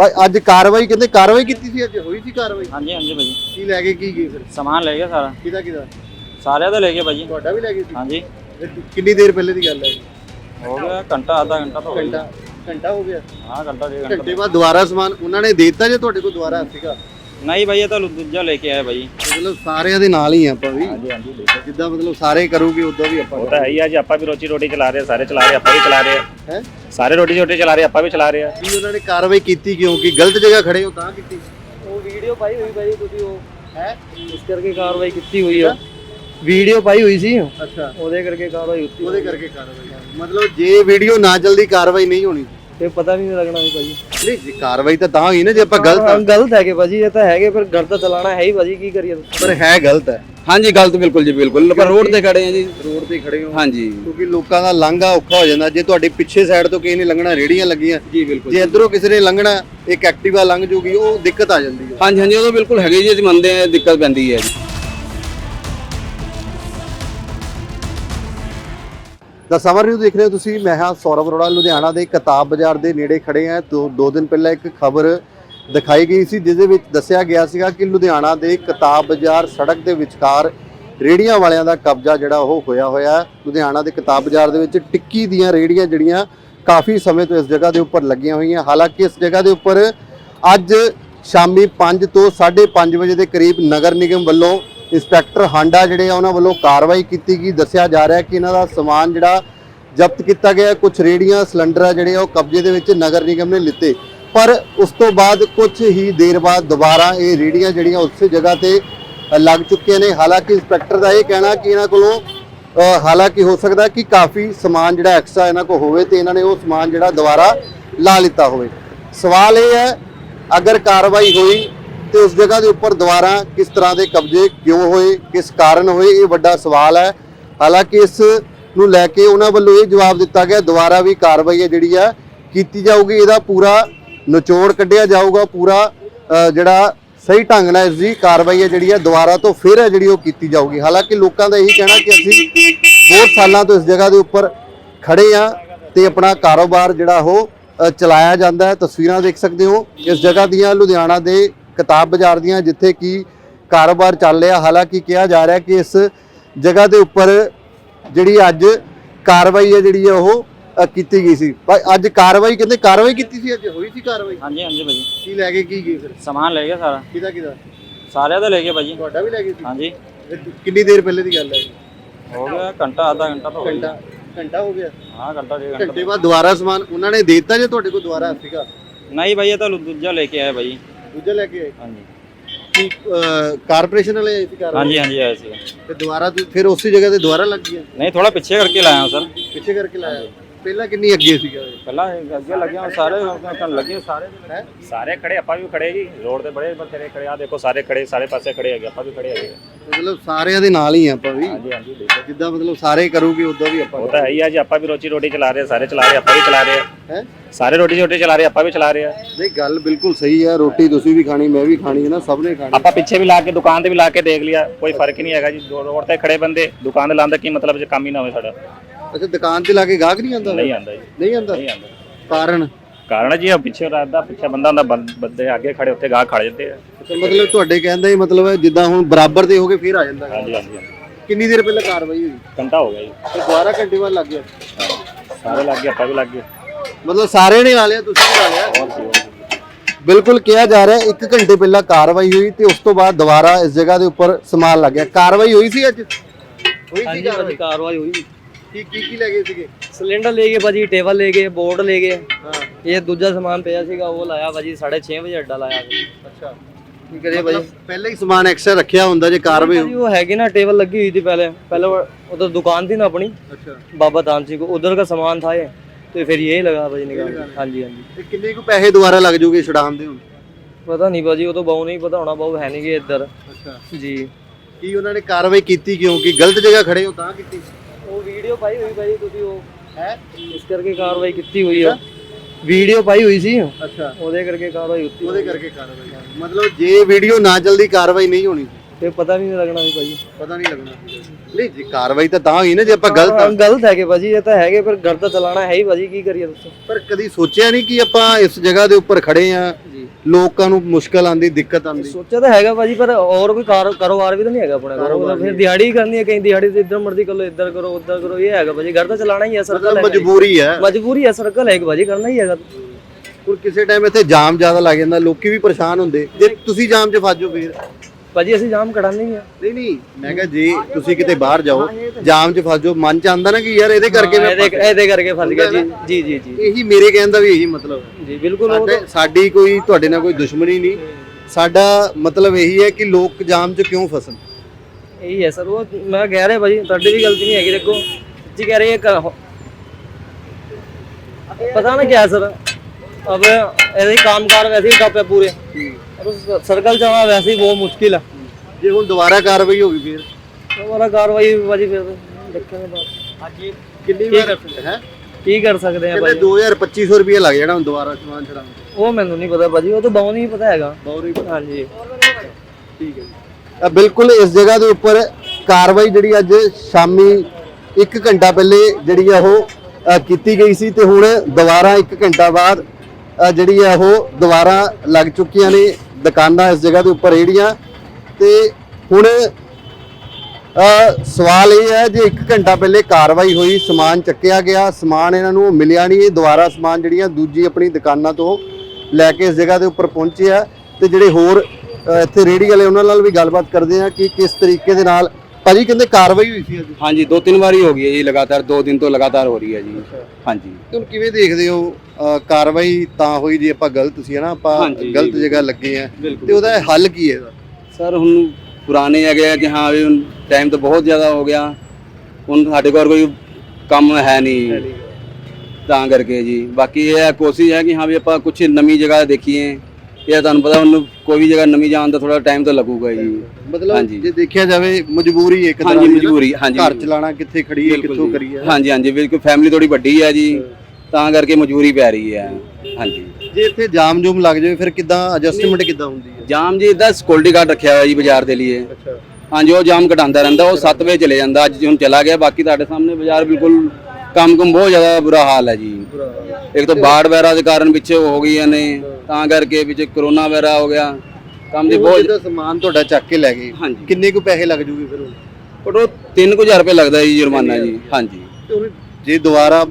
ਭਾਈ ਅੱਜ ਕਾਰਵਾਈ ਕਹਿੰਦੇ ਕਾਰਵਾਈ ਕੀਤੀ ਸੀ ਅੱਜ? ਹੋਈ ਸੀ ਕਾਰਵਾਈ? ਹਾਂਜੀ ਹਾਂਜੀ ਭਾਜੀ। ਕੀ ਲੈ ਕੇ ਕੀ ਗਏ ਫਿਰ? ਸਮਾਨ ਲੈ ਗਿਆ ਸਾਰਾ। ਕਿਹਦਾ ਕਿਹਦਾ? ਸਾਰਿਆਂ ਦਾ ਲੈ ਗਿਆ ਭਾਜੀ। ਤੁਹਾਡਾ ਵੀ ਲੈ ਗਏ ਸੀ? ਹਾਂਜੀ। ਕਿੰਨੀ ਦੇਰ ਪਹਿਲੇ ਦੀ ਗੱਲ ਹੈ? ਇਹ? ਹੋ ਗਿਆ ਘੰਟਾ ਆਧਾ ਘੰਟਾ ਤਾਂ ਹੋ ਗਿਆ। ਘੰਟਾ ਘੰਟਾ ਹੋ ਗਿਆ। ਹਾਂ ਘੰਟਾ ਘੰਟਾ। ਘੰਟੇ ਬਾਅਦ ਦੁਬਾਰਾ ਸਮਾਨ ਉਹਨਾਂ ਨੇ ਦੇ ਦਿੱਤਾ ਜੇ ਤੁਹਾਡੇ ਕੋਲ ਦੁਬਾਰਾ ਸੀਗਾ? ਨਹੀਂ ਭਾਈ ਇਹ ਤਾਂ ਦੂਜਾ ਲੈ ਕੇ ਆਇਆ ਭਾਈ ਮਤਲਬ ਸਾਰਿਆਂ ਦੇ ਨਾਲ ਹੀ ਆ ਆਪਾਂ ਵੀ। ਹਾਂਜੀ ਹਾਂਜੀ ਜਿੱਦਾਂ ਮਤਲਬ ਸਾਰੇ ਕਰੋਗੇ ਉਦਾਂ ਵੀ ਆਪਾਂ ਉਹ ਤਾਂ ਹੈ ਹੀ ਆ ਜੀ ਆਪਾਂ ਵੀ ਰੋਜੀ ਰੋਟੀ ਚਲਾ ਰਹੇ ਆ ਸਾਰੇ ਚਲਾ ਰਹੇ ਆ, ਆਪਾਂ ਵੀ ਚਲਾ ਰਹੇ ਆ। ਹੈ? ਸਾਰੇ ਰੋਟੀ ਰੋਟੀ ਚਲਾ ਰਹੇ ਆ, ਆਪਾਂ ਵੀ ਚਲਾ ਰਹੇ ਆ। ਕੀ ਉਹਨਾਂ ਨੇ ਕਾਰਵਾਈ ਕੀਤੀ ਕਿਉਂ? ਕਿ ਗਲਤ ਜਗ੍ਹਾ ਖੜੇ ਹੋ ਤਾਂ ਕੀਤੀ? ਉਹ ਵੀਡੀਓ ਪਾਈ ਹੋਈ ਭਾਈ ਤੁਸੀਂ ਉਹ। ਹੈ? ਇਸ ਕਰਕੇ ਕਾਰਵਾਈ ਕੀਤੀ ਹੋਈ ਆ। ਵੀਡੀਓ ਪਾਈ ਹੋਈ ਸੀ ਅੱਛਾ। ਉਹਦੇ ਕਰਕੇ ਕਾਰਵਾਈ ਕੀਤੀ ਉਹਦੇ ਕਰਕੇ ਕਾਰਵਾਈ ਮਤਲਬ ਜੇ ਵੀਡੀਓ ਨਾ ਜਲਦੀ ਕਾਰਵਾਈ ਨਹੀਂ ਹੋਣੀ। ਤੇ ਪਤਾ ਵੀ ਨਹੀਂ ਲੱਗਣਾ ਸੀ ਭਾਜੀ। ਨਹੀਂ ਜੀ ਕਾਰਵਾਈ ਤਾਂ ਤਾਂ ਹੋਈ ਨਾ ਜੇ ਆਪਾਂ ਗਲਤ ਹਾਂ, ਆ। ਗਲਤ ਹੈਗੇ ਭਾਜੀ ਇਹ ਤਾਂ ਹੈਗੇ ਪਰ ਗਲਤ ਚਲਾਣਾ ਹੈ ਹੀ ਭਾਜੀ ਕੀ ਕਰੀਏ ਪਰ ਹੈ ਗਲਤ ਹੈ। ਹਾਂਜੀ ਗਲਤ ਬਿਲਕੁਲ ਜੀ ਬਿਲਕੁਲ। ਪਰ ਰੋਡ ਤੇ ਖੜੇ ਆ ਜੀ। ਰੋਡ ਤੇ ਖੜੇ ਹੋ। ਹਾਂਜੀ। ਕਿਉਂਕਿ ਲੋਕਾਂ ਦਾ ਲੰਘਾ ਔਖਾ ਹੋ ਜਾਂਦਾ। ਜੇ ਤੁਹਾਡੇ ਪਿੱਛੇ ਸਾਈਡ ਤੋਂ ਕਿਸੇ ਨੇ ਲੰਘਣਾ ਰੇੜੀਆਂ ਲੱਗੀਆਂ ਜੀ ਬਿਲਕੁਲ। ਜੇ ਇਧਰੋਂ ਕਿਸੇ ਨੇ ਲੰਘਣਾ ਇੱਕ ਐਕਟਿਵਾ ਲੰਘ ਜੂਗੀ ਉਹ ਦਿੱਕਤ ਆ ਜਾਂਦੀ ਹੈ। ਹਾਂਜੀ ਹਾਂਜੀ ਉਹ ਤਾਂ ਬਿਲਕੁਲ ਹੈਗੇ ਜੀ ਅਸੀਂ ਮੰਨਦੇ ਆ ਦਿੱਕਤ ਪੈਂਦੀ ਹੈ ਜੀ। ਦਾ ਸਮਰ ਨਿਊਜ਼ ਦੇਖ ਰਹੇ ਹੋ ਤੁਸੀਂ। ਮੈਂ ਹਾਂ ਸੌਰਵ ਅਰੋੜਾ, ਲੁਧਿਆਣਾ ਦੇ ਕਿਤਾਬ ਬਾਜ਼ਾਰ ਦੇ ਨੇੜੇ ਖੜੇ ਹਾਂ। ਦੋ ਦੋ ਦਿਨ ਪਹਿਲਾਂ ਇੱਕ ਖਬਰ ਦਿਖਾਈ ਗਈ ਸੀ, ਜਿਸ ਦੇ ਵਿੱਚ ਦੱਸਿਆ ਗਿਆ ਸੀਗਾ ਕਿ ਲੁਧਿਆਣਾ ਦੇ ਕਿਤਾਬ ਬਾਜ਼ਾਰ ਸੜਕ ਦੇ ਵਿਚਕਾਰ ਰੇੜੀਆਂ ਵਾਲਿਆਂ ਦਾ ਕਬਜ਼ਾ ਜਿਹੜਾ ਉਹ ਹੋਇਆ ਹੋਇਆ ਲੁਧਿਆਣਾ ਦੇ ਕਿਤਾਬ ਬਾਜ਼ਾਰ ਦੇ ਵਿੱਚ ਟਿੱਕੀ ਦੀਆਂ ਰੇੜੀਆਂ ਜਿਹੜੀਆਂ ਕਾਫੀ ਸਮੇਂ ਤੋਂ ਇਸ ਜਗ੍ਹਾ ਦੇ ਉੱਪਰ ਲੱਗੀਆਂ ਹੋਈਆਂ। ਹਾਲਾਂਕਿ ਇਸ ਜਗ੍ਹਾ ਦੇ ਉੱਪਰ ਅੱਜ ਸ਼ਾਮੀ 5 ਤੋਂ 5:30 ਵਜੇ ਦੇ ਕਰੀਬ ਨਗਰ ਨਿਗਮ ਵੱਲੋਂ ਇੰਸਪੈਕਟਰ ਹਾਂਡਾ ਜਿਹੜੇ ਆ, ਉਹਨਾਂ ਵੱਲੋਂ ਕਾਰਵਾਈ ਕੀਤੀ ਗਈ। ਦੱਸਿਆ ਜਾ ਰਿਹਾ ਕਿ ਇਹਨਾਂ ਦਾ ਸਮਾਨ ਜਿਹੜਾ ਜ਼ਬਤ ਕੀਤਾ ਗਿਆ ਕੁਝ ਰੇੜੀਆਂ, ਸਿਲੰਡਰ ਆ ਜਿਹੜੇ ਆ ਉਹ ਕਬਜ਼ੇ ਦੇ ਵਿੱਚ ਨਗਰ ਨਿਗਮ ਨੇ ਲਿੱਤੇ। ਪਰ ਉਸ ਤੋਂ ਬਾਅਦ ਕੁਝ ਹੀ ਦੇਰ ਬਾਅਦ ਦੁਬਾਰਾ ਇਹ ਰੇੜੀਆਂ ਜਿਹੜੀਆਂ ਉਸੇ ਜਗ੍ਹਾ ਤੇ ਲੱਗ ਚੁੱਕੀਆਂ ਨੇ। ਹਾਲਾਂਕਿ ਇੰਸਪੈਕਟਰ ਦਾ ਇਹ ਕਹਿਣਾ ਕਿ ਇਹਨਾਂ ਕੋਲੋਂ ਹਾਲਾਂਕਿ ਹੋ ਸਕਦਾ ਕਿ ਕਾਫੀ ਸਮਾਨ ਜਿਹੜਾ ਐਕਸਟਰਾ ਇਹਨਾਂ ਕੋਲ ਹੋਵੇ ਤੇ ਇਹਨਾਂ ਨੇ ਉਹ ਸਮਾਨ ਜਿਹੜਾ ਦੁਬਾਰਾ ਲਾ ਲਿੱਤਾ ਹੋਵੇ। ਸਵਾਲ ਇਹ ਹੈ ਅਗਰ ਕਾਰਵਾਈ ਹੋਈ ਤੇ ਉਸ ਜਗ੍ਹਾ ਦੇ ਉੱਪਰ ਦੁਬਾਰਾ ਕਿਸ ਤਰ੍ਹਾਂ ਦੇ ਕਬਜ਼ੇ ਕਿਉਂ ਹੋਏ, ਕਿਸ ਕਾਰਨ ਹੋਏ, ਇਹ ਵੱਡਾ ਸਵਾਲ ਹੈ। ਹਾਲਾਂਕਿ ਇਸ ਨੂੰ ਲੈ ਕੇ ਉਹਨਾਂ ਵੱਲੋਂ ਇਹ ਜਵਾਬ ਦਿੱਤਾ ਗਿਆ, ਦੁਬਾਰਾ ਵੀ ਕਾਰਵਾਈ ਹੈ ਜਿਹੜੀ ਆ ਕੀਤੀ ਜਾਊਗੀ। ਇਹਦਾ ਪੂਰਾ ਨਿਚੋੜ ਕੱਢਿਆ ਜਾਊਗਾ, ਪੂਰਾ ਜਿਹੜਾ ਸਹੀ ਢੰਗ ਨਾਲ ਇਸ ਦੀ ਕਾਰਵਾਈ ਹੈ ਜਿਹੜੀ ਹੈ ਦੁਬਾਰਾ ਤੋਂ ਫਿਰ ਹੈ ਜਿਹੜੀ ਉਹ ਕੀਤੀ ਜਾਊਗੀ। ਹਾਲਾਂਕਿ ਲੋਕਾਂ ਦਾ ਇਹੀ ਕਹਿਣਾ ਕਿ ਅਸੀਂ ਬਹੁਤ ਸਾਲਾਂ ਤੋਂ ਇਸ ਜਗ੍ਹਾ ਦੇ ਉੱਪਰ ਖੜੇ ਆ ਤੇ ਆਪਣਾ ਕਾਰੋਬਾਰ ਜਿਹੜਾ ਉਹ ਚਲਾਇਆ ਜਾਂਦਾ ਹੈ। ਤਸਵੀਰਾਂ ਦੇਖ ਸਕਦੇ ਹੋ। ਇਸ ਜਗ੍ਹਾ ਦੀਆਂ ਲੁਧਿਆਣਾ ਦੇ ਕਿਤਾਬ ਬਾਜ਼ਾਰ ਦੀਆਂ ਜਿੱਥੇ ਕਿ ਕਾਰੋਬਾਰ ਚੱਲ ਰਿਹਾ ਹਾਲਾਂਕਿ ਕਿਹਾ ਜਾ ਰਿਹਾ ਕਿ ਇਸ ਜਗ੍ਹਾ ਦੇ ਉੱਪਰ ਜਿਹੜੀ ਅੱਜ ਕਾਰਵਾਈ ਹੈ ਜਿਹੜੀ ਉਹ ਕੀਤੀ ਗਈ ਸੀ। ਭਾਈ ਅੱਜ ਕਾਰਵਾਈ ਕਹਿੰਦੇ ਕਾਰਵਾਈ ਕੀਤੀ ਸੀ? ਅੱਜ ਹੋਈ ਸੀ ਕਾਰਵਾਈ? ਹਾਂਜੀ ਹਾਂਜੀ ਭਾਜੀ। ਕੀ ਲੈ ਕੇ ਕੀ ਗਏ ਫਿਰ? ਸਮਾਨ ਲੈ ਗਿਆ ਸਾਰਾ। ਕਿਹਦਾ ਕਿਹਦਾ? ਸਾਰਿਆਂ ਦਾ ਲੈ ਗਿਆ ਭਾਜੀ। ਤੁਹਾਡਾ ਵੀ ਲੈ ਗਏ ਸੀ? ਹਾਂਜੀ। ਕਿੰਨੀ ਦੇਰ ਪਹਿਲੇ ਦੀ ਗੱਲ ਹੈ? ਹੋ ਗਿਆ ਘੰਟਾ ਆਧਾ ਘੰਟਾ ਤਾਂ ਹੋ ਗਿਆ। ਘੰਟਾ ਹੋ ਗਿਆ। ਹਾਂ ਘੰਟਾ ਡੇਢ ਘੰਟਾ। ਘੰਟੇ ਬਾਅਦ ਦੁਬਾਰਾ ਸਮਾਨ ਉਹਨਾਂ ਨੇ ਦੇ ਦਿੱਤਾ ਜੇ ਤੁਹਾਡੇ ਕੋਲ ਦੁਬਾਰਾ ਸੀਗਾ? ਨਹੀਂ ਭਾਈ ਇਹ ਤਾਂ ਦੂਜਾ ਲੈ ਕੇ ਆਇਆ ਭਾਈ ਦੂਜਾ ਲੈ ਕੇ ਆਏ? ਹਾਂਜੀ। ਕੀ ਕਾਰਪੋਰੇਸ਼ਨ ਵਾਲੇ ਆਏ ਸੀ ਕਾਰਵਾਈ ਹਾਂਜੀ ਹਾਂਜੀ ਸੀ। ਤੇ ਦੁਬਾਰਾ ਫਿਰ ਉਸੇ ਜਗ੍ਹਾ ਤੇ ਦੁਬਾਰਾ ਲੱਗ ਗਿਆ ਨਹੀਂ ਥੋੜਾ ਪਿੱਛੇ ਕਰਕੇ ਲਾਇਆ ਸਰ। ਪਿੱਛੇ ਕਰਕੇ ਲਾਇਆ? ਪਹਿਲਾਂ ਕਿੰਨੀ ਅੱਗੇ ਸੀਗਾ ਇਹ? ਪਹਿਲਾਂ ਇਹ ਅੱਗੇ ਲੱਗਿਆ ਹੁਣ ਸਾਰੇ ਕਰਨ ਲੱਗੇ ਸਾਰੇ। ਹੈਂ? ਸਾਰੇ ਖੜੇ ਆਪਾਂ ਵੀ ਖੜੇ ਜੀ ਰੋਡ ਤੇ ਬੜੇ ਬਥੇਰੇ ਖੜੇ ਆ ਦੇਖੋ ਸਾਰੇ ਖੜੇ ਸਾਰੇ ਪਾਸੇ ਖੜੇ ਹੈਗੇ ਆਪਾਂ ਵੀ ਖੜੇ ਹੈਗੇ। ਮਤਲਬ ਸਾਰਿਆਂ ਦੇ ਨਾਲ ਹੀ ਆ ਆਪਾਂ ਵੀ? ਹਾਂਜੀ ਹਾਂਜੀ ਦੇਖੋ। ਜਿੱਦਾਂ ਮਤਲਬ ਸਾਰੇ ਕਰੋਗੇ ਉਦਾਂ ਵੀ ਆਪਾਂ ਉਹ ਤਾਂ ਹੈ ਹੀ ਆ ਜੀ ਆਪਾਂ ਵੀ ਰੋਜੀ ਰੋਟੀ ਚਲਾ ਰਹੇ ਆ ਸਾਰੇ ਚਲਾ ਰਹੇ ਆ, ਆਪਾਂ ਵੀ ਚਲਾ ਰਹੇ ਆ। ਹੈ? ਸਾਰੇ ਰੋਟੀ ਰੋਟੀ ਚਲਾ ਰਹੇ ਆ, ਆਪਾਂ ਵੀ ਚਲਾ ਰਹੇ ਆ। ਨਹੀਂ ਗੱਲ ਬਿਲਕੁਲ ਸਹੀ ਹੈ ਰੋਟੀ ਤੁਸੀਂ ਵੀ ਖਾਣੀ ਮੈਂ ਵੀ ਖਾਣੀ ਹੈ ਨਾ ਸਭ ਨੇ ਖਾਣੀ। ਆਪਾਂ ਪਿੱਛੇ ਵੀ ਲਾ ਕੇ ਦੁਕਾਨ ਤੇ ਵੀ ਲਾ ਕੇ ਦੇਖ ਲਿਆ ਕੋਈ ਫ਼ਰਕ ਹੀ ਨਹੀਂ ਹੈਗਾ ਜੀ ਦੋ ਰੋਡ ਤੇ ਖੜੇ ਬੰਦੇ ਦੁਕਾਨ ਤੇ ਲਾਉਣ ਦਾ ਕੀ ਮਤਲਬ ਜੇ ਕੰਮ ਹੀ ਨਾ ਹੋਵੇ ਸਾਡਾ। ਅੱਛਾ ਦੁਕਾਨ ਤੇ ਲਾ ਕੇ ਗਾਹਕ ਨਹੀਂ ਆਉਂਦਾ? ਨਹੀਂ ਆਂਦਾ ਜੀ। ਨਹੀਂ ਆਉਂਦਾ? ਨਹੀਂ ਆਂਦਾ ਕਾਰਨ? ਕਾਰਨ ਜੀ ਆ ਪਿੱਛੇ ਰੱਖਦਾ ਪਿੱਛੇ ਬੰਦਾ ਹੁੰਦਾ ਬੰ- ਬੰਦੇ ਅੱਗੇ ਖੜੇ ਉੱਥੇ ਗਾਹ ਖੜ ਜਾਂਦੇ ਆ। ਅੱਛਾ, ਮਤਲਬ ਤੁਹਾਡੇ ਕਹਿੰਦਾ ਹੀ ਮਤਲਬ ਹੈ ਜਿੱਦਾਂ ਹੁਣ ਬਰਾਬਰ ਦੇ ਹੋਗੇ ਫਿਰ ਆ ਜਾਂਦਾ ਗਾ। ਹਾਂਜੀ ਹਾਂਜੀ ਹਾਂਜੀ। ਕਿੰਨੀ ਦੇਰ ਪਹਿਲਾਂ ਕਾਰਵਾਈ ਹੋਈ? ਘੰਟਾ ਹੋ ਗਿਆ ਜੀ। ਤੇ ਦੁਬਾਰਾ ਘੰਟੇ ਬਾਅਦ ਲੱਗ ਗਿਆ? ਸਾਰੇ ਲੱਗ ਗਏ ਆਪਾਂ ਵੀ ਲੱਗ ਗਏ। ਮਤਲਬ ਸਾਰਿਆਂ ਨੇ ਲਾ ਲਿਆ ਤੁਸੀਂ ਵੀ ਲਾ ਲਿਆ? ਬਿਲਕੁਲ ਕਿਹਾ ਜਾ ਰਿਹਾ ਹੈ 1 ਘੰਟੇ ਪਹਿਲਾਂ ਕਾਰਵਾਈ ਹੋਈ ਤੇ ਉਸ ਤੋਂ ਬਾਅਦ ਦੁਬਾਰਾ ਇਸ ਜਗ੍ਹਾ ਦੇ ਉੱਪਰ ਸਮਾਨ ਲੱਗ ਗਿਆ। ਕਾਰਵਾਈ ਹੋਈ ਸੀ ਅੱਜ? ਹੋਈ ਸੀ ਕਾਰਵਾਈ? ਕਾਰਵਾਈ ਹੋਈ। ਕੀ ਕੀ ਕੀ ਲੈ ਗਏ ਸੀਗੇ? ਸਿਲੰਡਰ ਲੈ ਗਏ ਭਾਜੀ ਟੇਬਲ ਲੈ ਗਏ ਬੋਰਡ ਲੈ ਗਏ। ਹਾਂ। ਇਹ ਦੂਜਾ ਸਮਾਨ ਪਿਆ ਸੀਗਾ ਉਹ ਲਾਇਆ ਭਾਜੀ 6:30 ਵਜੇ ਅੱਡਾ ਲਾਇਆ ਅੱਛਾ। ਕੀ ਕਰੇ ਭਾਜੀ? ਪਹਿਲਾਂ ਹੀ ਸਮਾਨ ਐਕਸਟਰਾ ਰੱਖਿਆ ਹੁੰਦਾ ਜੇ ਕਾਰ ਵਿੱਚ ਉਹ ਹੈਗੇ ਨਾ ਟੇਬਲ ਲੱਗੀ ਹੋਈ ਸੀ ਪਹਿਲੇ। ਪਹਿਲਾਂ ਉਧਰ ਦੁਕਾਨ ਸੀ ਨਾ ਆਪਣੀ ਅੱਛਾ। ਬਾਬਾ ਤਾਂਸੀ ਕੋ ਉਧਰ ਦਾ ਸਮਾਨ ਥਾ ਇਹ ਤੇ ਫਿਰ ਇਹ ਲਗਾ ਭਾਜੀ ਨਿਕਾਲ ਹਾਂਜੀ ਹਾਂਜੀ। ਤੇ ਕਿੰਨੇ ਕੁ ਪੈਸੇ ਦੁਬਾਰਾ ਲੱਗ ਜੂਗੇ ਛੁਡਾਉਣ ਦੇ ਹੁਣ? ਪਤਾ ਨਹੀਂ ਭਾਜੀ ਉਹ ਤਾਂ ਬਾਉ ਨਹੀਂ ਪਤਾ ਹੋਣਾ ਬਾਉ ਹੈ ਨਹੀਂਗੇ ਇੱਧਰ। ਅੱਛਾ। ਜੀ। ਕੀ ਉਹਨਾਂ ਨੇ ਕਾਰਵਾਈ ਕੀਤੀ ਕਿਉਂਕਿ ਗਲਤ ਜਗ੍ਹਾ ਖੜੇ ਹੋ ਤਾਂ ਕੀਤੀ? ਉਹ ਵੀਡੀਓ ਪਾਈ ਹੋਈ ਭਾਈ ਉਹ ਹੈ? ਇਸ ਕਰਕੇ ਕਾਰਵਾਈ ਕੀਤੀ ਹੋਈ ਆ। ਵੀਡੀਓ ਪਾਈ ਹੋਈ ਸੀ। ਉਹਦੇ ਕਰਕੇ ਕਾਰਵਾਈ ਕੀਤੀ ਮਤਲਬ ਜੇ ਵੀਡੀਓ ਨਾ ਜਲਦੀ ਕਾਰਵਾਈ ਨਹੀਂ ਹੋਣੀ। ਫਿਰ ਪਤਾ ਵੀ ਨਹੀਂ ਲੱਗਣਾ ਸੀ ਭਾਜੀ ਪਤਾ ਨਹੀਂ ਲੱਗਣਾ ਨਹੀਂ ਜੀ ਕਾਰਵਾਈ ਤਾਂ ਤਾਂ ਹੋਈ ਨਾ ਜੇ ਆਪਾਂ ਗਲਤ ਹਾਂ, ਆ ਗਲਤ ਹੈਗੇ ਭਾਜੀ ਇਹ ਤਾਂ ਹੈਗੇ ਪਰ ਘਰ ਤਾਂ ਚਲਾਣਾ ਹੈ ਹੀ ਭਾਜੀ ਕੀ ਕਰੀਏ ਦੱਸੋ? ਪਰ ਕਦੀ ਸੋਚਿਆ ਨਹੀਂ ਕਿ ਆਪਾਂ ਇਸ ਜਗ੍ਹਾ ਦੇ ਉੱਪਰ ਖੜੇ ਆ? ਲੋਕਾਂ ਨੂੰ ਮੁਸ਼ਕਲ ਆਂਦੀ ਦਿੱਕਤ ਆਂਦੀ ਸੋਚਿਆ ਤਾਂ ਹੈਗਾ ਭਾਜੀ ਪਰ ਹੋਰ ਕੋਈ ਕਾਰ- ਕਾਰੋਬਾਰ ਵੀ ਤਾਂ ਨਹੀਂ ਹੈਗਾ ਆਪਣੇ ਕੋਲ। ਫਿਰ ਦਿਹਾੜੀ ਹੀ ਕਰਨੀ ਹੈ ਕहीं ਦਿਹਾੜੀ ਤੇ ਇੱਧਰ ਮਰਜ਼ੀ ਕਰ ਲੋ ਇੱਧਰ ਕਰੋ ਉੱਧਰ ਕਰੋ ਇਹ ਹੈਗਾ ਭਾਜੀ ਘਰ ਤਾਂ ਚਲਾਣਾ ਹੀ ਹੈ ਸਰਕਲ ਮਤਲਬ ਹੈ ਮਜਬੂਰੀ ਹੈ। ਮਜਬੂਰੀ ਹੈ ਸਰਕਲ ਹੈ ਭਾਜੀ ਕਰਨਾ ਹੀ ਹੈਗਾ। ਪਰ ਕਿਸੇ ਟਾਈਮ ਇੱਥੇ ਜਾਮ ਜ਼ਿਆਦਾ ਲੱਗ ਜਾਂਦਾ ਲੋਕੀ ਵੀ ਪਰੇਸ਼ਾਨ ਹੁੰਦੇ। ਜੇ ਤੁਸੀਂ ਜਾਮ 'ਚ ਫਸ ਜਾਓ ਫੇਰ। ਭਾਜੀ ਅਸੀਂ ਜਾਮ ਕਢਾਉਂਦੇ ਹੀ ਆ। ਨਹੀਂ ਨਹੀਂ ਮੈਂ ਕਿਹਾ ਜੇ ਤੁਸੀਂ ਕਿਤੇ ਬਾਹਰ ਜਾਓ ਜਾਮ 'ਚ ਫਸ ਜਾਓ ਮਨ 'ਚ ਆਂਦਾ ਨਾ ਕਿ ਯਾਰ ਇਹਦੇ ਕਰਕੇ ਮੈਂ ਇਹਦੇ ਇਹਦੇ ਕਰਕੇ ਫਸ ਗਿਆ ਜੀ ਜੀ ਜੀ ਜੀ। ਇਹੀ ਮੇਰੇ ਕਹਿਣ ਦਾ ਵੀ ਇਹੀ ਮਤਲਬ ਹੈ। ਜੀ ਬਿਲਕੁਲ ਸਾਡੀ ਕੋਈ ਤੁਹਾਡੇ ਨਾਲ ਕੋਈ ਦੁਸ਼ਮਣੀ ਨਹੀਂ। ਸਾਡਾ ਮਤਲਬ ਇਹੀ ਹੈ ਕਿ ਲੋਕ ਜਾਮ 'ਚ ਕਿਉਂ ਫਸਣ? ਇਹੀ ਹੈ ਸਰ ਉਹ ਮੈਂ ਕਹਿ ਰਿਹਾ ਭਾਜੀ ਤੁਹਾਡੀ ਵੀ ਗਲਤੀ ਨਹੀਂ ਹੈਗੀ ਦੇਖੋ। ਜੀ ਕਹਿ ਰਹੇ ਇਹ ਪਤਾ ਨਾ ਕਿਆ ਸਰ ਅਬ ਇਹਦੇ ਕੰਮਕਾਰ ਵੈਸੇ ਹੀ ਟੱਪ ਪੂਰੇ। ਸਰਕਲ ਚ ਆਉਣਾ ਵੈਸੇ ਬਹੁਤ ਮੁਸ਼ਕਿਲ ਆ। ਜੇ ਹੁਣ ਦੁਬਾਰਾ ਕਾਰਵਾਈ ਹੋ ਗਈ ਫਿਰ? ਦੁਬਾਰਾ ਕਾਰਵਾਈ ਬਾਜੀ ਫਿਰ ਦੇਖਾਂਗੇ ਬਾਅਦ ਹਾਂਜੀ ਕਿੰਨੀ ਵਾਰ ਹੈ ਕੀ ਕਰ ਸਕਦੇ ਆ ਭਾਈ 2250 ਰੁਪਏ ਲੱਗ ਜਾਣਾ ਹੁਣ ਦੁਬਾਰਾ ਸਮਾਨ ਚੜਾਉਣ ਉਹ ਮੈਨੂੰ ਨਹੀਂ ਪਤਾ ਭਾਜੀ ਉਹ ਤਾਂ ਬਾਉਂ ਨਹੀਂ ਪਤਾ ਹੈਗਾ। ਬਾਉਂ ਨਹੀਂ ਬਿਲਕੁਲ ਇਸ ਜਗ੍ਹਾ ਦੇ ਉੱਪਰ ਕਾਰਵਾਈ ਜਿਹੜੀ ਅੱਜ ਸ਼ਾਮੀ 1 ਘੰਟਾ ਪਹਿਲੇ ਜਿਹੜੀ ਆ ਉਹ ਕੀਤੀ ਗਈ ਸੀ ਤੇ ਹੁਣ ਦੁਬਾਰਾ 1 ਘੰਟਾ ਬਾਅਦ ਜਿਹੜੀ ਆ ਉਹ ਦੁਬਾਰਾ ਲੱਗ ਚੁੱਕੀਆਂ ਨੇ। ਦੁਕਾਨਾਂ ਇਸ ਜਗ੍ਹਾ ਦੇ ਉੱਪਰ ਰੇੜੀਆਂ ਤੇ ਹੁਣ ਸਵਾਲ ਇਹ ਹੈ ਜੇ 1 ਘੰਟਾ ਪਹਿਲੇ ਕਾਰਵਾਈ ਹੋਈ, ਸਮਾਨ ਚੱਕਿਆ ਗਿਆ, ਸਮਾਨ ਇਹਨਾਂ ਨੂੰ ਮਿਲਿਆ ਨਹੀਂ, ਇਹ ਦੁਬਾਰਾ ਸਮਾਨ ਜਿਹੜੀਆਂ ਦੂਜੀ ਆਪਣੀ ਦੁਕਾਨਾਂ ਤੋਂ ਲੈ ਕੇ ਇਸ ਜਗ੍ਹਾ ਦੇ ਉੱਪਰ ਪਹੁੰਚੇ ਆ ਤੇ ਜਿਹੜੇ ਹੋਰ ਇੱਥੇ ਰੇੜੀ ਵਾਲੇ ਉਹਨਾਂ ਨਾਲ ਵੀ ਗੱਲਬਾਤ ਕਰਦੇ ਆ ਕਿ ਕਿਸ ਤਰੀਕੇ ਦੇ ਨਾਲ ਭਾਜੀ ਕਹਿੰਦੇ ਕਾਰਵਾਈ ਹੋਈ ਸੀ ਅੱਜ? ਹਾਂਜੀ ਦੋ ਤਿੰਨ ਵਾਰੀ ਹੋ ਗਈ ਹੈ ਜੀ ਲਗਾਤਾਰ ਦੋ ਦਿਨ ਤੋਂ ਲਗਾਤਾਰ ਹੋ ਰਹੀ ਹੈ ਜੀ। ਹਾਂਜੀ। ਤੁਹਾਨੂੰ ਕਿਵੇਂ ਦੇਖਦੇ ਹੋ ਕਾਰਵਾਈ ਤਾਂ ਹੋਈ ਜੀ ਆਪਾਂ ਗਲਤ ਸੀ ਹਨਾ? ਆਪਾਂ ਗਲਤ ਜਗ੍ਹਾ ਲੱਗੇ ਆ ਤੇ ਉਹਦਾ ਹੱਲ ਕੀ ਹੈ ਸਰ ਹੁਣ ਪੁਰਾਣੇ ਹੈਗੇ ਆ ਕਿ ਹਾਂ ਵੀ ਹੁਣ ਟਾਈਮ ਤਾਂ ਬਹੁਤ ਜ਼ਿਆਦਾ ਹੋ ਗਿਆ। ਹੁਣ ਸਾਡੇ ਕੋਲ ਕੋਈ ਕੰਮ ਹੈ ਨਹੀਂ। ਤਾਂ ਕਰਕੇ ਜੀ। ਬਾਕੀ ਇਹ ਹੈ ਕੋਸ਼ਿਸ਼ ਹੈ ਕਿ ਹਾਂ ਵੀ ਆਪਾਂ ਕੁਝ ਨਵੀਂ ਜਗ੍ਹਾ ਦੇਖੀਏ। ਇਹ ਤੁਹਾਨੂੰ ਪਤਾ ਹੁਣ ਕੋਈ ਵੀ ਜਗ੍ਹਾ ਨਵੀਂ ਜਾਣ ਦਾ ਥੋੜਾ ਟਾਈਮ ਤਾਂ ਲੱਗੂਗਾ ਜੀ। ਮਤਲਬ। ਜੇ ਦੇਖਿਆ ਜਾਵੇ ਮਜਬੂਰੀ ਇੱਕ ਤਰ੍ਹਾਂ ਦੀ ਮਜਬੂਰੀ ਹਾਂਜੀ ਘਰ ਚਲਾਣਾ ਕਿੱਥੇ ਖੜੀ ਹੈ ਕਿੱਥੋਂ ਜੀ। ਕਰੀਏ ਹਾਂਜੀ ਹਾਂਜੀ ਬਿਲਕੁਲ। ਫੈਮਿਲੀ ਥੋੜੀ ਵੱਡੀ ਹੈ ਜੀ ਤਾਂ ਕਰਕੇ ਮਜਬੂਰੀ ਪੈ ਰਹੀ ਹੈ। ਹਾਂਜੀ। ਜੇ ਇੱਥੇ ਜਾਮ ਜੂਮ ਲੱਗ ਜਾਵੇ ਫਿਰ ਕਿੱਦਾਂ ਐਡਜਸਟਮੈਂਟ ਕਿੱਦਾਂ ਹੁੰਦੀ ਹੈ? ਜਾਮ ਜੀ ਇਦਾਂ ਸਿਕਿਉਰਿਟੀ ਗਾਰਡ ਰੱਖਿਆ ਹੋਇਆ ਜੀ ਬਾਜ਼ਾਰ ਦੇ ਲਈ ਅੱਛਾ। ਹਾਂਜੀ ਉਹ ਜਾਮ ਘਟਾਉਂਦਾ ਰਹਿੰਦਾ ਉਹ 7 ਵਜੇ ਚਲੇ ਜਾਂਦਾ ਅੱਜ ਹੁਣ ਚਲਾ ਗਿਆ ਬਾਕੀ ਤੁਹਾਡੇ ਸਾਹਮਣੇ ਬਾਜ਼ਾਰ ਬਿਲਕੁਲ ਕੰਮ ਕੁਮ ਬਹੁਤ ਜ਼ਿਆਦਾ ਬੁਰਾ ਹਾਲ ਹੈ ਜੀ। ਇੱਕ ਤਾਂ ਬਾੜ ਵਗੈਰਾ ਦੇ ਕਾਰਨ ਪਿੱਛੇ ਹੋ ਗਈਆਂ ਨੇ ਤਾਂ ਕਰਕੇ ਵਿੱਚ ਕਰੋਨਾ ਵਗੈਰਾ ਹੋ ਗਿਆ। ਕੰਮ ਦੀ ਉਹ ਬਹੁਤ ਜਿਹੜਾ ਸਮਾਨ ਤੁਹਾਡਾ ਚੱਕ ਕੇ ਲੈ ਗਏ ਹਾਂਜੀ। ਕਿੰਨੇ ਕੁ ਪੈਸੇ ਲੱਗ ਜੂਗੇ ਫਿਰ ਹੁਣ ਪਰ ਉਹ 3000 ਰੁਪਏ ਲੱਗਦਾ ਜੀ ਜੁਰਮਾਨਾ ਜੀ ਹਾਂਜੀ। ਤੇ ਜੇ ਦੁਬਾਰਾ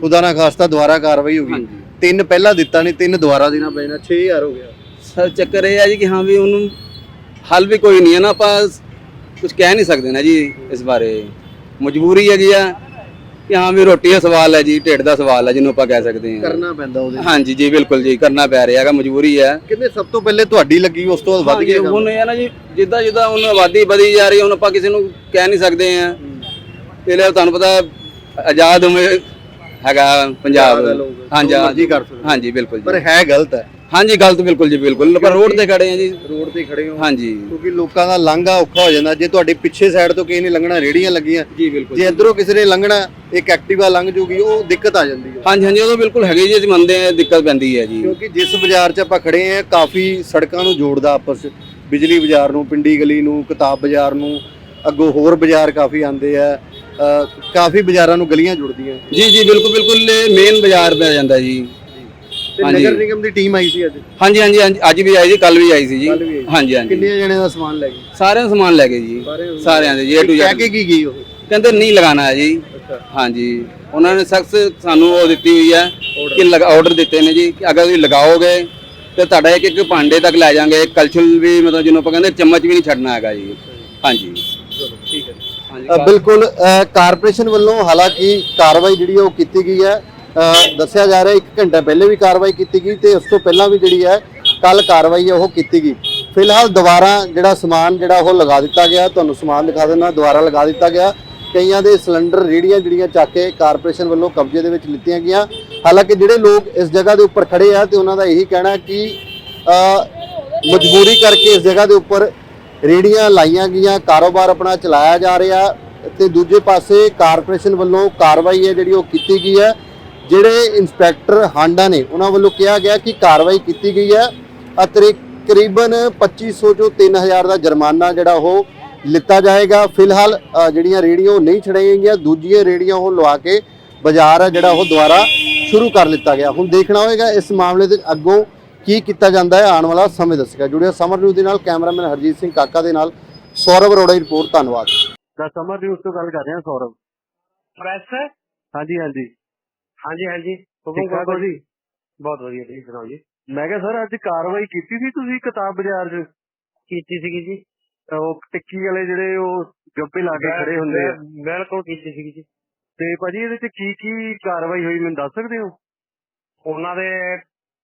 ਖੁਦਾ ਨਾ ਖਾਸਤਾ ਦੁਬਾਰਾ ਕਾਰਵਾਈ ਹੋ ਗਈ। ਹਾਂਜੀ। ਤਿੰਨ ਪਹਿਲਾਂ ਦਿੱਤਾ ਨਹੀਂ ਤਿੰਨ ਦੁਬਾਰਾ ਦੇਣਾ ਪੈਣਾ 6000 ਹੋ ਗਿਆ। ਸਰ ਚੱਕਰ ਇਹ ਹੈ ਜੀ ਕਿ ਹਾਂ ਵੀ ਉਹਨੂੰ ਹੱਲ ਵੀ ਕੋਈ ਨਹੀਂ ਹੈ ਨਾ ਆਪਾਂ ਕੁਝ ਕਹਿ ਨਹੀਂ ਸਕਦੇ ਨਾ ਜੀ ਇਸ ਬਾਰੇ। ਮਜਬੂਰੀ ਹੈਗੀ ਆ। ਕਿ ਹਾਂ ਵੀ ਰੋਟੀ ਦਾ ਸਵਾਲ ਹੈ ਜੀ ਢਿੱਡ ਦਾ ਸਵਾਲ ਹੈ ਜਿਹਨੂੰ ਆਪਾਂ ਕਹਿ ਸਕਦੇ ਹਾਂ। ਕਰਨਾ ਪੈਂਦਾ ਉਹਦੇ ਹਾਂਜੀ ਜੀ ਬਿਲਕੁਲ ਜੀ ਕਰਨਾ ਪੈ ਰਿਹਾ ਹੈਗਾ ਮਜਬੂਰੀ ਹੈ। ਕਹਿੰਦੇ ਸਭ ਤੋਂ ਪਹਿਲੇ ਤੁਹਾਡੀ ਲੱਗੀ ਉਸ ਤੋਂ ਬਾਅਦ ਵੱਧ ਹਾਂਜੀ, ਗਿਆ ਕੰਮ। ਹੁਣ ਇਹ ਹੈ ਨਾ ਜੀ ਜਿੱਦਾਂ ਜਿੱਦਾਂ ਹੁਣ ਆਬਾਦੀ ਵਧੀ ਜਾ ਰਹੀ ਹੈ ਹੁਣ ਆਪਾਂ ਕਿਸੇ ਨੂੰ ਕਹਿ ਨਹੀਂ ਸਕਦੇ ਆ ਇਹ ਲਈ ਤੁਹਾਨੂੰ ਪਤਾ ਆਜ਼ਾਦ ਉਮਰ ਹੈਗਾ ਪੰਜਾਬ। ਹਾਂਜੀ ਜੋ ਮਰਜ਼ੀ ਕਰ ਸਕਦੇ। ਹਾਂਜੀ ਬਿਲਕੁਲ ਪਰ ਜੀ ਹੈ ਗਲਤ ਹੈ। ਹਾਂਜੀ ਗਲਤ ਬਿਲਕੁਲ ਜੀ ਬਿਲਕੁਲ। ਪਰ ਰੋਡ ਤੇ ਖੜੇ ਆ ਜੀ। ਰੋਡ ਤੇ ਖੜੇ ਹੋ। ਹਾਂਜੀ। ਕਿਉਂਕਿ ਲੋਕਾਂ ਦਾ ਲੰਘਾ ਔਖਾ ਹੋ ਜਾਂਦਾ। ਜੇ ਤੁਹਾਡੇ ਪਿੱਛੇ ਸਾਈਡ ਤੋਂ ਕਿਸੇ ਨੇ ਲੰਘਣਾ ਰੇੜੀਆਂ ਲੱਗੀਆਂ ਜੀ ਬਿਲਕੁਲ। ਜੇ ਇਧਰੋਂ ਕਿਸੇ ਨੇ ਲੰਘਣਾ ਇੱਕ ਐਕਟਿਵਾ ਲੰਘ ਜੂਗੀ ਉਹ ਦਿੱਕਤ ਆ ਜਾਂਦੀ ਹੈ। ਹਾਂਜੀ ਹਾਂਜੀ ਉਹ ਤਾਂ ਬਿਲਕੁਲ ਹੈਗੇ ਜੀ ਅਸੀਂ ਮੰਨਦੇ ਆ ਦਿੱਕਤ ਪੈਂਦੀ ਹੈ ਜੀ। ਕਿਉਂਕਿ ਜਿਸ ਬਾਜ਼ਾਰ 'ਚ ਆਪਾਂ ਖੜੇ ਆ ਕਾਫੀ ਸੜਕਾਂ ਨੂੰ ਜੋੜਦਾ ਆਪਸ ਬਿਜਲੀ ਬਾਜ਼ਾਰ ਨੂੰ ਪਿੰਡੀ ਗਲੀ ਨੂੰ ਕਿਤਾਬ ਬਾਜ਼ਾਰ ਨੂੰ ਅੱਗੋਂ ਹੋਰ ਬਾਜ਼ਾਰ ਕਾਫੀ ਆਉਂਦੇ ਆ। ਕਾਫੀ ਬਾਜ਼ਾਰਾਂ ਨੂੰ ਗਲੀਆਂ ਜੁੜਦੀਆਂ। ਜੀ ਜੀ ਬਿਲਕੁਲ ਬਿਲਕੁਲ ਮੇਨ ਬਾਜ਼ਾਰ ਪੈ ਜਾਂਦਾ ਜੀ। ਤੇ ਹਾਂਜੀ। ਨਗਰ ਨਿਗਮ ਦੀ ਟੀਮ ਆਈ ਸੀ ਅੱਜ? ਹਾਂਜੀ ਹਾਂਜੀ ਹਾਂਜੀ। ਅੱਜ ਵੀ ਆਈ ਜੀ ਕੱਲ ਵੀ ਆਈ ਸੀ ਜੀ। ਕੱਲ੍ਹ ਵੀ ਆਈ। ਹਾਂਜੀ ਹਾਂਜੀ। ਕਿੰਨੇ ਜਣੇ ਦਾ ਸਮਾਨ ਲੈ ਗਏ? ਸਾਰਿਆਂ ਦਾ ਸਮਾਨ ਲੈ ਗਏ ਜੀ। ਸਾਰੇ ਸਾਰਿਆਂ ਦੇ ਜੀ A to ਕਹਿ Z ਕੇ ਕੀ ਗਈ ਉਹ? ਕਹਿੰਦੇ ਨਹੀਂ ਲਗਾਣਾ ਹੈ ਜੀ। ਅੱਛਾ। ਹਾਂਜੀ। ਉਹਨਾਂ ਨੇ ਸਖਤ ਸਾਨੂੰ ਉਹ ਦਿੱਤੀ ਹੋਈ ਹੈ ਕਿ ਲਗਾ ਆਰਡਰ ਦਿੱਤੇ ਨੇ ਜੀ। ਕਿ ਅਗਰ ਤੁਸੀਂ ਲਗਾਓਗੇ ਤੇ ਤੁਹਾਡਾ ਇੱਕ ਇੱਕ ਭਾਂਡੇ ਤੱਕ ਲੈ ਜਾਾਂਗੇ ਕਲਛਲ ਵੀ ਮਤਲਬ ਜਿਹਨੂੰ ਆਪਾਂ ਕਹਿੰਦੇ ਚਮਚ ਵੀ ਨਹੀਂ ਛੱਡਣਾ ਹੈਗਾ ਜੀ। ਹਾਂਜੀ। ਚਲੋ ਠੀਕ ਹੈ ਹਾਂਜੀ ਅ, ਬਿਲਕੁਲ ਅ, ਕਾਰਪੋਰੇਸ਼ਨ ਵੱਲੋਂ ਹਾਲਾਂਕਿ ਕਾਰਵਾਈ ਜਿਹੜੀ ਹੈ ਉਹ ਕੀਤੀ ਗਈ ਹੈ। ਦੱਸਿਆ ਜਾ ਰਿਹਾ 1 ਘੰਟਾ ਪਹਿਲੇ ਵੀ ਕਾਰਵਾਈ ਕੀਤੀ ਗਈ ਤੇ ਉਸ ਤੋਂ ਪਹਿਲਾਂ ਵੀ ਜਿਹੜੀ ਹੈ ਕੱਲ ਕਾਰਵਾਈ ਹੈ ਉਹ ਕੀਤੀ ਗਈ। ਫਿਲਹਾਲ ਦੁਬਾਰਾ ਜਿਹੜਾ ਸਮਾਨ ਜਿਹੜਾ ਉਹ ਲਗਾ ਦਿੱਤਾ ਗਿਆ, ਤੁਹਾਨੂੰ ਸਮਾਨ ਦਿਖਾ ਦਿੰਦਾ, ਦੁਬਾਰਾ ਲਗਾ ਦਿੱਤਾ ਗਿਆ। ਕਈਆਂ ਦੇ ਸਿਲੰਡਰ ਰੇੜੀਆਂ ਜਿਹੜੀਆਂ ਚੱਕ ਕੇ ਕਾਰਪੋਰੇਸ਼ਨ ਵੱਲੋਂ ਕਬਜ਼ੇ ਦੇ ਵਿੱਚ ਲਿੱਤੀਆਂ ਗਈਆਂ। ਹਾਲਾਂਕਿ ਜਿਹੜੇ ਲੋਕ ਇਸ ਜਗ੍ਹਾ ਦੇ ਉੱਪਰ ਖੜੇ ਆ ਤੇ ਉਹਨਾਂ ਦਾ ਇਹੀ ਕਹਿਣਾ ਕਿ ਮਜਬੂਰੀ ਕਰਕੇ ਇਸ ਜਗ੍ਹਾ ਦੇ ਉੱਪਰ ਰੇੜੀਆਂ ਲਾਈਆਂ ਗਈਆਂ, ਕਾਰੋਬਾਰ ਆਪਣਾ ਚਲਾਇਆ ਜਾ ਰਿਹਾ ਤੇ ਦੂਜੇ ਪਾਸੇ ਕਾਰਪੋਰੇਸ਼ਨ ਵੱਲੋਂ ਕਾਰਵਾਈ ਹੈ ਜਿਹੜੀ ਉਹ ਕੀਤੀ ਗਈ ਹੈ। ਜਿਹੜੇ ਇੰਸਪੈਕਟਰ ਹਾਂਡਾ ਨੇ ਉਹਨਾਂ ਵੱਲੋਂ ਕਿਹਾ ਗਿਆ ਕਿ ਕਾਰਵਾਈ ਕੀਤੀ ਗਈ ਹੈ। ਅਤੇ ਤਕਰੀਬਨ 2500 ਤੋਂ 3000 ਦਾ ਜੁਰਮਾਨਾ ਜਿਹੜਾ ਉਹ ਲਿੱਤਾ ਜਾਏਗਾ। ਫਿਲਹਾਲ ਜਿਹੜੀਆਂ ਰੇੜੀਆਂ ਉਹ ਨਹੀਂ ਛੜਾਈਆਂ ਗਈਆਂ ਦੂਜੀਆਂ ਰੇੜੀਆਂ ਉਹ ਲਵਾ ਕੇ ਬਾਜ਼ਾਰ ਆ ਜਿਹੜਾ ਉਹ ਦੁਬਾਰਾ ਸ਼ੁਰੂ ਕਰ ਲਿੱਤਾ ਗਿਆ। ਹੁਣ ਦੇਖਣਾ ਹੋਏਗਾ ਇਸ ਮਾਮਲੇ ਦੇ ਅੱਗੋਂ ਕੀ ਕੀਤਾ ਜਾਂਦਾ ਹੈ। ਆਉਣ ਵਾਲਾ ਸਮੇਂ ਦੱਸੇਗਾ। ਜੁੜਿਆ ਸਮਰ ਨਿਊਜ਼ ਦੇ ਨਾਲ ਕੈਮਰਾਮੈਨ ਹਰਜੀਤ ਸਿੰਘ ਕਾਕਾ ਦੇ ਨਾਲ ਸੌਰਵ ਅਰੋੜਾ ਦੀ ਰਿਪੋਰਟ। ਧੰਨਵਾਦ। ਦਾ ਸਮਰ ਨਿਊਜ਼ ਤੋਂ ਗੱਲ ਕਰ ਰਹੇ ਹਾਂ ਸੌਰਵ ਪ੍ਰੈਸ ਹਾਂਜੀ ਹਾਂਜੀ। ਹਾਂਜੀ ਹਾਂਜੀ। ਹੁਕਮ ਠੀਕ ਠਾਕ ਕਰੋ ਜੀ। ਬਹੁਤ ਵਧੀਆ ਤੁਸੀਂ ਸੁਣਾਓ ਜੀ? ਮੈਂ ਕਿਹਾ ਸਰ ਅੱਜ ਕਾਰਵਾਈ ਕੀਤੀ ਸੀ ਤੁਸੀਂ ਕਿਤਾਬ ਬਾਜ਼ਾਰ 'ਚ? ਕੀਤੀ ਸੀਗੀ ਜੀ। ਉਹ ਟਿੱਕੀ ਵਾਲੇ ਜਿਹੜੇ ਉਹ ਗੱਪੇ ਲਾ ਕੇ ਖੜੇ ਹੁੰਦੇ ਆ। ਬਿਲ- ਬਿਲਕੁਲ ਕੀਤੀ ਸੀਗੀ ਜੀ। ਤੇ ਭਾਜੀ ਇਹਦੇ 'ਚ ਕੀ ਕੀ ਕਾਰਵਾਈ ਹੋਈ ਮੈਨੂੰ ਦੱਸ ਸਕਦੇ ਹੋ? ਉਹਨਾਂ ਦੇ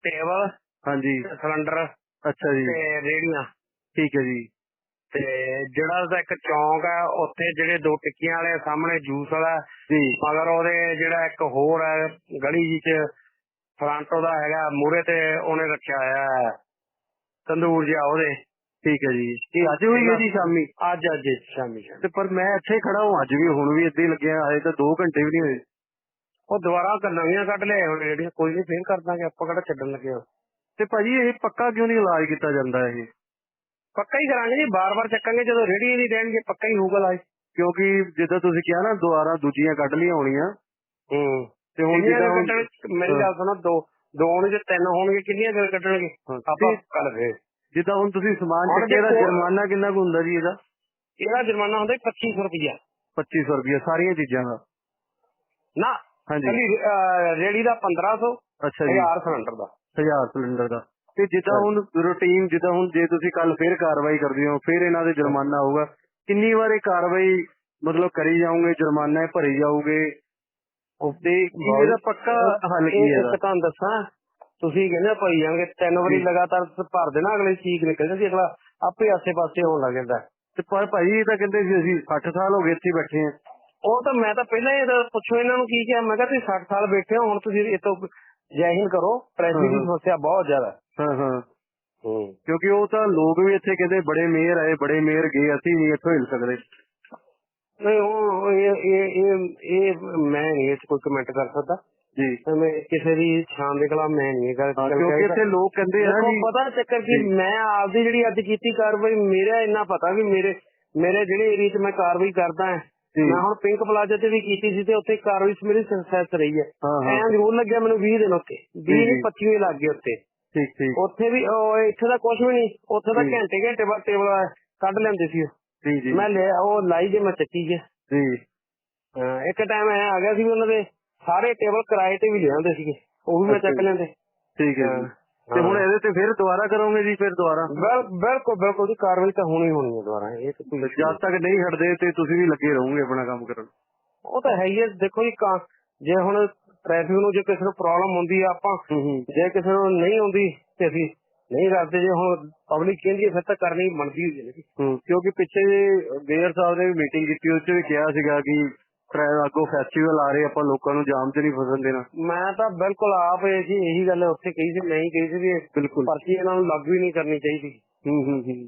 ਟੇਬਲ ਹਾਂਜੀ। ਸਿਲੰਡਰ ਅੱਛਾ ਜੀ। ਤੇ ਰੇੜੀਆਂ ਠੀਕ ਹੈ ਜੀ। ਤੇ ਜਿਹੜਾ ਉਹਦਾ ਇੱਕ ਚੌਂਕ ਹੈ ਉੱਥੇ ਜਿਹੜੇ ਦੋ ਟਿੱਕੀਆਂ ਵਾਲੇ ਸਾਹਮਣੇ ਜੂਸ ਵਾਲਾ ਜੀ। ਮਗਰ ਉਹਦੇ ਜਿਹੜਾ ਇੱਕ ਹੋਰ ਹੈ ਗਲੀ ਵਿੱਚ ਫਰੰਟ ਉਹਦਾ ਹੈਗਾ ਮੂਰੇ ਤੇ ਉਹਨੇ ਰੱਖਿਆ ਹੋਇਆ ਹੈ। ਤੰਦੂਰ ਜਿਹਾ ਉਹਦੇ। ਠੀਕ ਹੈ ਜੀ। ਇਹ ਅੱਜ ਹੋਈ ਹੈ ਜੀ ਸ਼ਾਮੀ? ਅੱਜ ਅੱਜ ਸ਼ਾਮੀ। ਤੇ ਪਰ ਮੈਂ ਇੱਥੇ ਖੜਾ ਹਾਂ ਅੱਜ ਵੀ ਹੁਣ ਵੀ ਇੱਦਾਂ ਹੀ ਲੱਗਿਆ ਹਜੇ ਤਾਂ 2 ਘੰਟੇ ਵੀ ਨਹੀਂ ਹੋਏ। ਉਹ ਦੁਬਾਰਾ ਨਵੀਆਂ ਕੱਢ ਲਿਆਏ ਹੁਣ ਰੇੜੀਆਂ ਕੋਈ ਨਹੀਂ ਫੇਰ ਕਰ ਦਾਂਗੇ ਆਪਾਂ ਕਿਹੜਾ ਛੱਡਣ ਲੱਗੇ ਹਾਂ। ਤੇ ਭਾਜੀ ਇਹ ਪੱਕਾ ਕਿਉਂ ਨਹੀਂ ਇਲਾਜ ਕੀਤਾ ਜਾਂਦਾ ਇਹ? ਪੱਕਾ ਹੀ ਕਰਾਂਗੇ ਜੀ ਬਾਰ-ਬਾਰ ਚੱਕਾਂਗੇ ਜਦੋਂ ਰੇੜੀ ਨਹੀਂ ਦੇਣਗੇ ਪੱਕਾ ਹੀ ਹੋਊਗਾ ਲਾਜ ਕਿਉਂਕਿ ਜਿੱਦਾਂ ਤੁਸੀਂ ਕਿਹਾ ਨਾ ਦੁਬਾਰਾ ਦੂਜੀਆਂ ਕੱਢ ਲਈਆਂ ਹੋਣੀਆਂ। ਹੂੰ। ਤੇ ਹੁਣ ਜਿੱਦਾਂ ਹੁਣ ਮੇਰੀ ਗੱਲ ਸੁਣੋ ਦੋ ਦੋ ਹੋਣਗੇ ਤਿੰਨ ਹੋਣਗੇ ਕਿੰਨੀਆਂ ਕੁ ਕੱਢਣਗੇ? ਆਪਾਂ ਕੱਲ ਫੇਰ। ਜਿੱਦਾਂ ਹੁਣ ਤੁਸੀਂ ਸਮਾਨ ਹੁਣ ਚੱਕਿਆ ਦਾ ਜੁਰਮਾਨਾ ਕਿੰਨਾ ਕੁ ਹੁੰਦਾ ਜੀ ਇਹਦਾ? ਇਹਦਾ ਜੁਰਮਾਨਾ ਹੁੰਦਾ 2500 ਰੁਪਇਆ 2500 ਰੁਪਏ ਸਾਰੀਆਂ ਚੀਜ਼ਾਂ ਦਾ? ਨਾ ਹਾਂਜੀ। ਰੇੜੀ ਦਾ 1500 ਅੱਛਾ ਜੀ। 1000 ਸਿਲੰਡਰ ਦਾ। 1000 ਸਿਲੰਡਰ ਦਾ। ਤੇ ਜਿੱਦਾਂ ਹੁਣ ਰੂਟੀਨ ਜਿੱਦਾਂ ਹੁਣ ਜੇ ਤੁਸੀਂ ਕੱਲ ਫੇਰ ਕਾਰਵਾਈ ਕਰਦੇ ਹੋ ਫੇਰ ਇਹਨਾਂ ਦੇ ਜੁਰਮਾਨਾ ਹੋਊਗਾ ਕਿੰਨੀ ਵਾਰ ਇਹ ਕਾਰਵਾਈ ਮਤਲਬ ਕਰੀ ਜਾਓਗੇ ਜੁਰਮਾਨਾ ਭਰੀ ਜਾਓਗੇ? ਤੇ ਕੀ ਇਹਦਾ ਪੱਕਾ ਹੱਲ ਕੀ ਇਹ ਹੈ ਇੱਕ ਇਹਦਾ ਤੁਹਾਨੂੰ ਦੱਸਾਂ ਤੁਸੀਂ ਕਹਿੰਦੇ ਭਾਈ ਜਾਣਗੇ ਤਿੰਨ ਵਾਰੀ ਲਗਾਤਾਰ ਭਰ ਦੇਣਾ ਅਗਲੇ ਚੀਕ ਨਿਕਲ ਜਾਂਦੀ ਅਗਲਾ ਆਪੇ ਆਸੇ-ਪਾਸੇ ਹੋਣ ਲੱਗ ਜਾਂਦਾ। ਤੇ ਪਰ ਭਾਈ ਇਹ ਤਾਂ ਕਹਿੰਦੇ ਸੀ ਅਸੀਂ 60 ਸਾਲ ਹੋ ਗਏ ਇੱਥੇ ਬੈਠੇ ਆ ਉਹ ਤਾਂ ਮੈਂ ਤਾਂ ਪਹਿਲਾਂ ਹੀ ਇਹਦਾ ਪੁੱਛੋ ਇਹਨਾਂ ਨੂੰ ਕੀ ਕਿਹਾ ਮੈਂ ਕਿਹਾ ਤੁਸੀਂ 60 ਸਾਲ ਬੈਠੇ ਹੋ ਹੁਣ ਤੁਸੀਂ ਇਹ ਤੋਂ ਜੈ ਹਿੰਦ ਕਰੋ ਟ੍ਰੈਫਿਕ ਦੀ। ਸਮੱਸਿਆ ਬਹੁਤ ਜ਼ਿਆਦਾ। ਹਾਂ ਹਾਂ। ਹੂੰ। ਕਿਉਂਕਿ ਉਹ ਤਾਂ ਲੋਕ ਵੀ ਇੱਥੇ ਕਹਿੰਦੇ ਬੜੇ ਮੇਅਰ ਆਏ ਬੜੇ ਮੇਅਰ ਗਏ ਅਸੀਂ ਨਹੀਂ ਇੱਥੋਂ ਹਿਲ ਸਕਦੇ। ਨਹੀਂ ਉਹ ਇਹ ਇਹ ਇਹ ਇਹ ਮੈਂ ਨਹੀਂ ਇਸ ਕੋਈ ਕਮੈਂਟ ਕਰ ਸਕਦਾ। ਜੀ। ਤੇ ਮੈਂ ਕਿਸੇ ਦੀ ਸ਼ਾਨ ਦੇ ਖਿਲਾਫ ਮੈਂ ਨਹੀਂ ਇਹ ਗੱਲ ਹਾਂ, ਕਿਉਂਕਿ ਇੱਥੇ ਲੋਕ ਕਹਿੰਦੇ ਆ ਜੀ। ਪਤਾ ਚੱਕਰ ਕੀ ਜੀ। ਮੈਂ ਆਪਦੀ ਜਿਹੜੀ ਅੱਜ ਕੀਤੀ ਕਾਰਵਾਈ ਮੇਰਾ ਇੰਨਾ ਪਤਾ ਵੀ ਮੇਰੇ ਮੇਰੇ ਜਿਹੜੇ ਏਰੀਆ 'ਚ ਮੈਂ ਕਾਰਵਾਈ ਕਰਦਾ ਹਾਂ। ਜੀ। ਮੈਂ ਹੁਣ ਪਿੰਕ ਪਲਾਜ਼ਾ ਤੇ ਵੀ ਕੀਤੀ ਸੀ ਤੇ ਉੱਥੇ ਕਾਰਵਾਈ ਮੇਰੀ ਸਕਸੈਸ ਰਹੀ ਹੈ। ਹਾਂ ਹਾਂ। ਐਂ ਜ਼ਰੂਰ ਲੱਗਿਆ ਮੈਨੂੰ 20 ਦਿਨ ਉੱਤੇ 20 ਜੀ, ਨਹੀਂ ਜੀ। 25 ਲੱਗ ਗਏ ਉੱਤੇ ਠੀਕ ਠੀਕ। ਉੱਥੇ ਵੀ ਉਹ ਇੱਥੇ ਦਾ ਕੁਝ ਵੀ ਨਹੀਂ ਉੱਥੇ ਦਾ ਜੀ। ਘੰਟੇ ਘੰਟੇ ਬਾਅਦ ਟੇਬਲ ਕੱਢ ਲੈਂਦੇ ਸੀ। ਜੀ ਜੀ। ਮੈਂ ਲਿਆ ਉਹ ਲਾਈ ਜੇ ਮੈਂ ਚੱਕੀ ਜੇ। ਜੀ। ਇੱਕ ਟਾਈਮ ਐ ਆ ਗਿਆ ਸੀ ਉਹਨਾਂ ਦੇ ਸਾਰੇ ਟੇਬਲ ਕਿਰਾਏ ਤੇ ਵੀ ਲਿਆਉਂਦੇ ਸੀਗੇ ਉਹ ਵੀ ਮੈਂ ਚੱਕ ਜੀ। ਲੈਂਦੇ। ਠੀਕ ਹੈ ਜੀ। ਤੇ ਹੁਣ ਇਹਦੇ ਤੇ ਫਿਰ ਦੁਬਾਰਾ ਕਰੋਗੇ ਜੀ ਫਿਰ ਦੁਬਾਰਾ? ਬਿਲ- ਬਿਲਕੁਲ ਬਿਲਕੁਲ ਦੀ ਕਾਰਵਾਈ ਤਾਂ ਹੋਣੀ ਹੋਣੀ ਹੈ ਦੁਬਾਰਾ ਇਹ ਤਾਂ ਜਦ ਤੱਕ ਨਹੀਂ ਹਟਦੇ ਤੇ ਤੁਸੀਂ ਵੀ ਲੱਗੇ ਰਹੋਗੇ ਆਪਣਾ ਕੰਮ ਕਰਨ। ਉਹ ਤਾਂ ਹੈ ਹੀ ਹੈ ਦੇਖੋ ਜੀ ਜੇ ਹੁਣ ਟ੍ਰੈਫਿਕ ਨੂੰ ਜੇ ਕਿਸੇ ਨੂੰ ਪ੍ਰੋਬਲਮ ਹੁੰਦੀ ਆ ਆਪਾਂ ਜੇ ਕਿਸੇ ਨੂੰ ਨਹੀਂ ਹੁੰਦੀ ਤੇ ਅਸੀਂ ਨਹੀਂ ਕਰਦੇ ਜੇ ਹੁਣ ਪਬਲਿਕ ਕਹਿੰਦੀ ਹੈ ਫਿਰ ਤਾਂ ਕਰਨੀ ਬਣਦੀ ਹੋਈ ਹੈ ਜੀ। ਕਿਉਂਕਿ ਪਿੱਛੇ ਮੇਅਰ ਸਾਹਿਬ ਨੇ ਵੀ ਮੀਟਿੰਗ ਕੀਤੀ ਉਸ 'ਚ ਵੀ ਕਿਹਾ ਸੀਗਾ ਕਿ ਅੱਗੋਂ ਫੈਸਟੀਵਲ ਆ ਰਹੇ ਆਪਾਂ ਲੋਕਾਂ ਨੂੰ ਜਾਮ 'ਚ ਨਹੀਂ ਫਸਣ ਦੇਣਾ। ਮੈਂ ਤਾਂ ਬਿਲਕੁਲ ਆਪ ਇਹ ਜੀ ਇਹੀ ਗੱਲ ਉੱਥੇ ਕਹੀ ਸੀ ਮੈਂ ਹੀ ਕਹੀ ਸੀ ਵੀ ਬਿਲਕੁਲ। ਪਰਚੀ ਇਹਨਾਂ ਨੂੰ ਲਾਗੂ ਹੀ ਨਹੀਂ ਕਰਨੀ ਚਾਹੀਦੀ। ਹੂੰ ਹੂੰ ਹੂੰ।